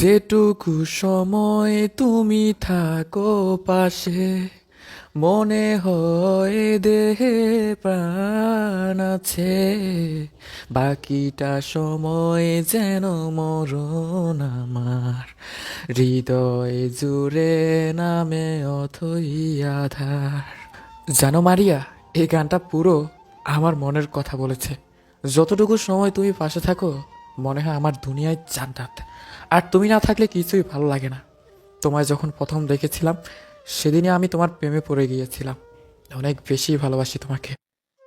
যেটুকু সময় তুমি থাকো পাশে, মনে হয় দেহে প্রাণ আছে। বাকিটা সময় যেন মরণ আমার, হৃদয় জুড়ে নামে অথই আধার। জানো মারিয়া, এই গানটা পুরো আমার মনের কথা বলেছে। যতটুকু সময় তুমি পাশে থাকো মনে হয় আমার দুনিয়ায় জান্নাত। আর তুমি না থাকলে কিছুই ভালো লাগে না। তোমায় যখন প্রথম দেখেছিলাম সেদিনে আমি তোমার প্রেমে পড়ে গিয়েছিলাম। অনেক বেশি ভালোবাসি তোমাকে।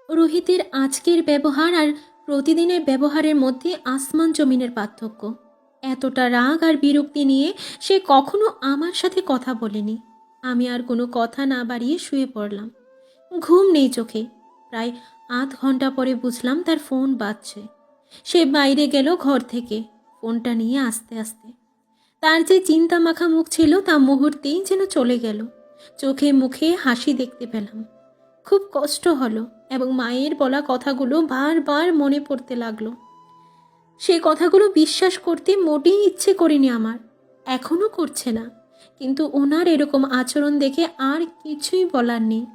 রোহিতের আজকের ব্যবহার আর প্রতিদিনের ব্যবহারের মধ্যে আসমান জমিনের পার্থক্য। এতটা রাগ আর বিরক্তি নিয়ে সে কখনো আমার সাথে কথা বলেনি। আমি আর কোনো কথা না বাড়িয়ে শুয়ে পড়লাম। ঘুম নেই চোখে। প্রায় আধ ঘণ্টা পরে বুঝলাম তার ফোন বাজছে। সে বাইরে গেল ঘর থেকে। ফোনটা নিয়ে আস্তে আস্তে। তার যে চিন্তা মাখা মুখ ছিল তা মুহূর্তেই যেন চলে গেল। চোখে মুখে হাসি দেখতে পেলাম। খুব কষ্ট হলো এবং মায়ের বলা কথাগুলো বারবার মনে পড়তে লাগল। সে কথাগুলো বিশ্বাস করতে মোটেই ইচ্ছে করিনি আমার। এখনও করছে না। কিন্তু ওনার এরকম আচরণ দেখে আর কিছুই বলার নেই।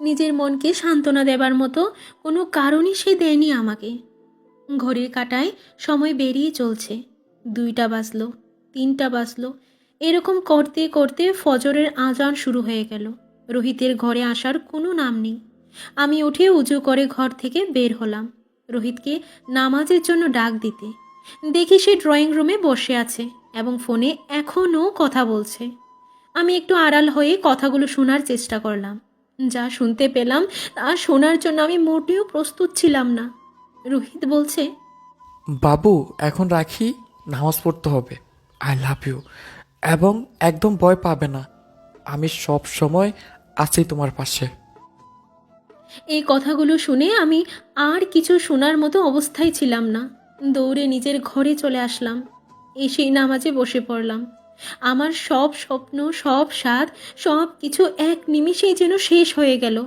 নিজের মনকে সান্ত্বনা দেবার মতো কোনো কারণই সে দেয়নি আমাকে। ঘড়ির কাটায় সময় বেরিয়ে চলছে। দুইটা বাজলো, তিনটা বাজলো। এরকম করতে করতে ফজরের আজান শুরু হয়ে গেল। রোহিতের ঘরে আসার কোনো নাম নেই। আমি উঠে উজু করে ঘর থেকে বের হলাম। রোহিতকে নামাজের জন্য ডাক দিতে। দেখি সে ড্রয়িং রুমে বসে আছে এবং ফোনে এখনও কথা বলছে। আমি একটু আড়াল হয়ে কথাগুলো শোনার চেষ্টা করলাম। যা শুনতে পেলাম তা শোনার জন্য আমি মোটেও প্রস্তুত ছিলাম না। রোহিত বলছে বাবু এখন রাখি নামাজ পড়তে হবে। আই লাভ ইউ এবং একদম ভয় পাবে না। আমি সব সময় আছি তোমার পাশে। এই কথাগুলো শুনে আমি আর কিছু শোনার মতো অবস্থায় ছিলাম না। দৌড়ে নিজের ঘরে চলে আসলাম। এসেই নামাজে বসে পড়লাম। আমার সব স্বপ্ন সব স্বাদ সব কিছু এক নিমিষেই যেন শেষ হয়ে গেল।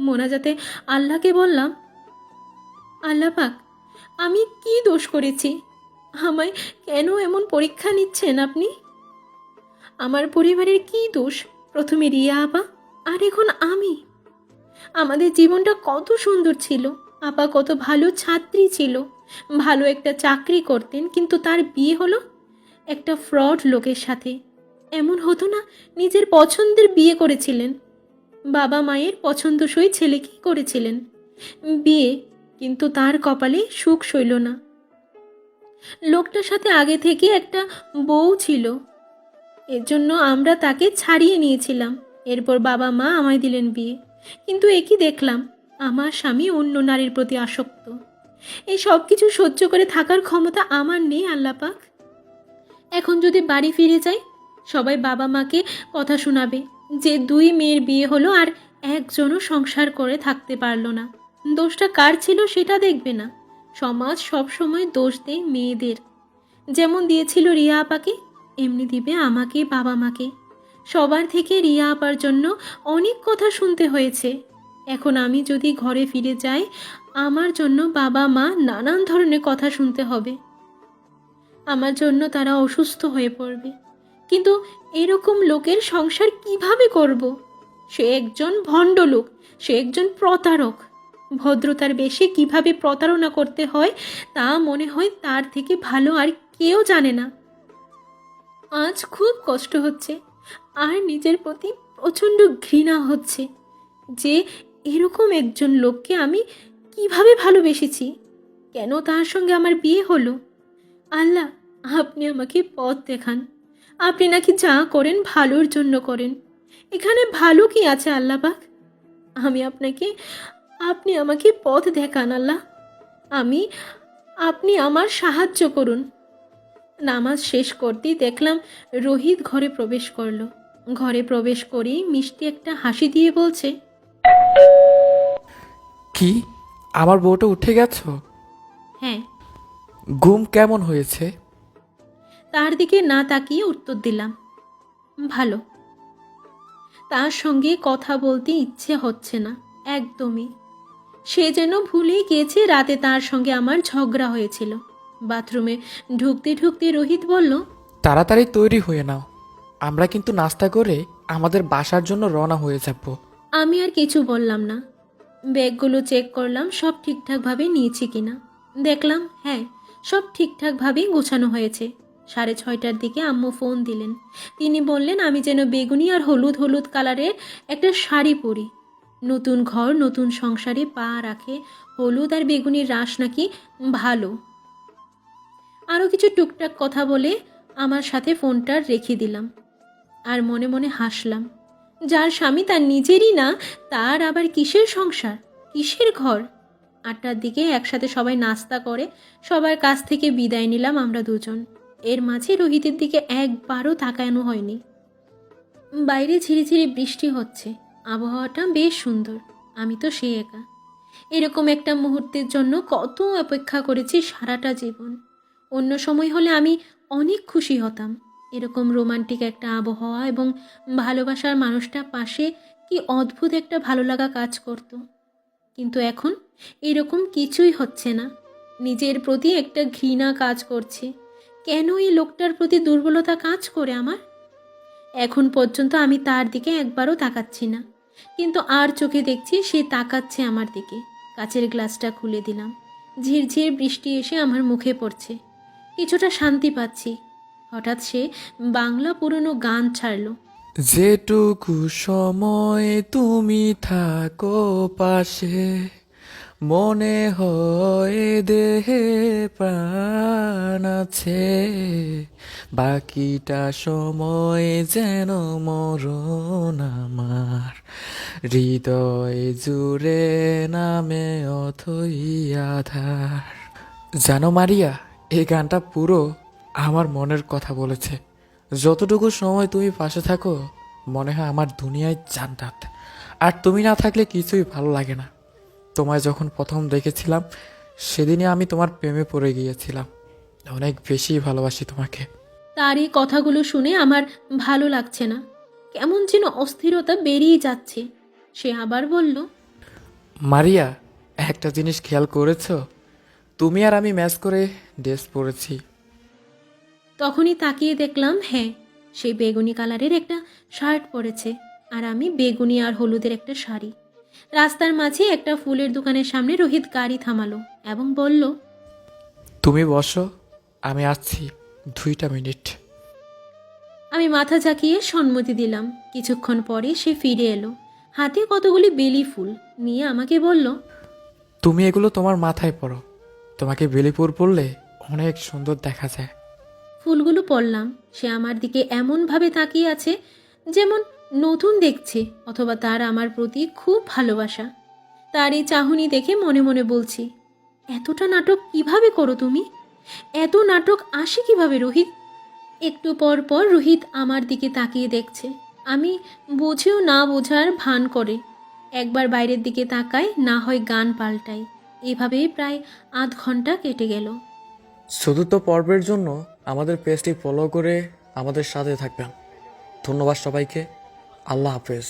মোনাজাতে আল্লাহকে বললাম আল্লাহ পাক আমি কি দোষ করেছি? আমায় কেন এমন পরীক্ষা নিচ্ছেন আপনি? আমার পরিবারের কি দোষ? প্রথমে রিয়া আপা, আর এখন আমি। আমাদের জীবনটা কত সুন্দর ছিল। আপা কত ভালো ছাত্রী ছিল। ভালো একটা চাকরি করতেন, কিন্তু তার বিয়ে হলো একটা ফ্রড লোকের সাথে। এমন হতো না, নিজের পছন্দের বিয়ে করেছিলেন। বাবা মায়ের পছন্দসই ছেলেকেই করেছিলেন। বিয়ে কিন্তু তার কপালে সুখ সইল না। লোকটার সাথে আগে থেকে একটা বউ ছিল। এর জন্য আমরা তাকে ছাড়িয়ে নিয়েছিলাম। এরপর বাবা মা আমায় দিলেন বিয়ে। কিন্তু একই দেখলাম? আমার স্বামী অন্য নারীর প্রতি আসক্ত। এই সব কিছু সহ্য করে থাকার ক্ষমতা আমার নেই, আল্লাপাক। এখন যদি বাড়ি ফিরে যাই, সবাই বাবা মাকে কথা শোনাবে যে দুই মেয়ের বিয়ে হলো আর একজনও সংসার করে থাকতে পারল না। দোষটা কার ছিল সেটা দেখবে না। সমাজ সবসময় দোষ দেয় মেয়েদের। যেমন দিয়েছিল রিয়া আপাকে, এমনি দিবে আমাকে, বাবা মাকে। সবার থেকে রিয়া আপার জন্য অনেক কথা শুনতে হয়েছে। এখন আমি যদি ঘরে ফিরে যাই, আমার জন্য বাবা মা নানান ধরনের কথা শুনতে হবে। আমার জন্য তারা অসুস্থ হয়ে পড়বে। কিন্তু এরকম লোকের সংসার কীভাবে করব? সে একজন ভণ্ড লোক সে একজন প্রতারক। ভদ্রতার বেশি কীভাবে প্রতারণা করতে হয়, তা মনে হয় তার থেকে ভালো আর কেউ জানে না। আজ খুব কষ্ট হচ্ছে, আর নিজের প্রতি প্রচণ্ড ঘৃণা হচ্ছে যে এরকম একজন লোককে আমি কীভাবে ভালোবেসেছি? কেন তার সঙ্গে আমার বিয়ে হলো? আল্লাহ, আপনি আমাকে পথ দেখান। আপনি নাকি যা করেন ভালোর জন্য করেন। এখানে ভালো কি আছে আল্লাপাক আমি আপনাকে আপনি আমাকে পথ দেখান আল্লাহ। আমি আপনি আমার সাহায্য করুন। নামাজ শেষ করতেই দেখলাম রোহিত ঘরে প্রবেশ করল। ঘরে প্রবেশ করেই মিষ্টি একটা হাসি দিয়ে বলছে কি? আমার বউটা উঠে গেছো? হ্যাঁ। ঘুম কেমন হয়েছে? তার দিকে না তাকিয়ে উত্তর দিলাম ভালো। তার সঙ্গে কথা বলতে ইচ্ছে হচ্ছে না একদমই। সে যেন ভুলেই গিয়েছে রাতে তার সঙ্গে আমার ঝগড়া হয়েছিল। বাথরুমে ঢুকতে ঢুকতে রোহিত বলল তাড়াতাড়ি তৈরি হয়ে নাও। আমরা কিন্তু নাস্তা করে আমাদের বাসার জন্য রওনা হয়ে যাব। আমি আর কিছু বললাম না। ব্যাগগুলো চেক করলাম সব ঠিকঠাকভাবে নিয়েছি কিনা। দেখলাম হ্যাঁ সব ঠিকঠাকভাবেই গোছানো হয়েছে। সাড়ে ছয়টার দিকে আম্মু ফোন দিলেন। তিনি বললেন আমি যেন বেগুনি আর হলুদ হলুদ কালারের একটা শাড়ি পরি। নতুন ঘর, নতুন সংসারে পা রাখে। হলুদ আর বেগুনির রাস নাকি ভালো। আরও কিছু টুকটাক কথা বলে আমার সাথে ফোনটা রেখে দিলাম আর মনে মনে হাসলাম। যার স্বামী তার নিজেরই না, তার আবার কিসের সংসার? কিসের ঘর? আটটার দিকে একসাথে সবাই নাস্তা করে, সবার কাছ থেকে বিদায় নিলাম আমরা দুজন। এর মাঝে রোহিতের দিকে একবারও তাকানো হয়নি। বাইরে ঝিরিঝিরি বৃষ্টি হচ্ছে। আবহাওয়াটা বেশ সুন্দর। আমি তো সে একা। এরকম একটা মুহূর্তের জন্য কত অপেক্ষা করেছি সারাটা জীবন। অন্য সময় হলে আমি অনেক খুশি হতাম। এরকম রোমান্টিক একটা আবহাওয়া এবং ভালোবাসার মানুষটা পাশে কি অদ্ভুত একটা ভালো লাগা কাজ করত। কিন্তু এখন এরকম কিছুই হচ্ছে না। নিজের প্রতি একটা ঘৃণা কাজ করছে। কেন এই লোকটার প্রতি দুর্বলতা কাজ করে আমার? এখন পর্যন্ত আমি তার দিকে একবারও তাকাচ্ছি না। কিন্তু আর চোখে দেখছি সে তাকাচ্ছে আমার দিকে। কাচের গ্লাসটা খুলে দিলাম। ঝিরঝির বৃষ্টি এসে আমার মুখে পড়ছে। কিছুটা শান্তি পাচ্ছি। হঠাৎ সে বাংলা পুরনো গান ছাড়ল। যেটুকু সময় তুমি থাকো পাশে মনে হয় দেহে প্রাণ আছে। বাকিটা সময় যেন মরণ আমার। হৃদয় জুড়ে নামে অথই আধার। জানো মারিয়া, এই গানটা পুরো আমার মনের কথা বলেছে। যতটুকু সময় তুমি পাশে থাকো, মনে হয় আমার দুনিয়ায় জান্নাত। আর তুমি না থাকলে কিছুই ভালো লাগে না। তোমায় যখন প্রথম দেখেছিলাম সেদিনই আমি তোমার প্রেমে পড়ে গিয়েছিলাম। অনেক বেশি ভালোবাসি তোমাকে। তার এই কথাগুলো শুনে আমার ভালো লাগছে না। কেমন যেন অস্থিরতা বেরিয়ে যাচ্ছে। সে আবার বলল মারিয়া একটা জিনিস খেয়াল করেছ? তুমি আর আমি ম্যাচ করে ড্রেস পরেছি। তখনই তাকিয়ে দেখলাম হ্যাঁ সে বেগুনি কালারের একটা শার্ট পরেছে আর আমি বেগুনি আর হলুদের একটা শাড়ি। রাস্তার মাঝে একটা ফুলের দোকানের সামনে রোহিত গাড়ি থামালো এবং বলল তুমি বসো আমি আসছি দুইটা মিনিট। আমি মাথা ঝাঁকিয়ে সম্মতি দিলাম। কিছুক্ষণ পরে সে ফিরে এলো। হাতে কতগুলি বেলি ফুল। নিয়ে আমাকে বলল তুমি এগুলো তোমার মাথায় পড়ো। তোমাকে বেলিপুর পড়লে অনেক সুন্দর দেখা যায়। ফুলগুলো পড়লাম। সে আমার দিকে এমনভাবে তাকিয়ে আছে যেমন নতুন দেখছে, অথবা তার আমার প্রতি খুব ভালোবাসা। তার এই চাহনি দেখে মনে মনে বলছি, এতটা নাটক কীভাবে করো তুমি? এত নাটক আসে কীভাবে রোহিত? একটু পর পর রোহিত আমার দিকে তাকিয়ে দেখছে। আমি বুঝেও না বোঝার ভান করে। একবার বাইরের দিকে তাকাই না হয় গান পাল্টাই। এভাবেই প্রায় আধ ঘণ্টা কেটে গেল। চতুর্থ পর্বের জন্য, আমাদের পেজটি ফলো করে আমাদের সাথে থাকবেন। ধন্যবাদ সবাইকে। আল্লাহ হাফেজ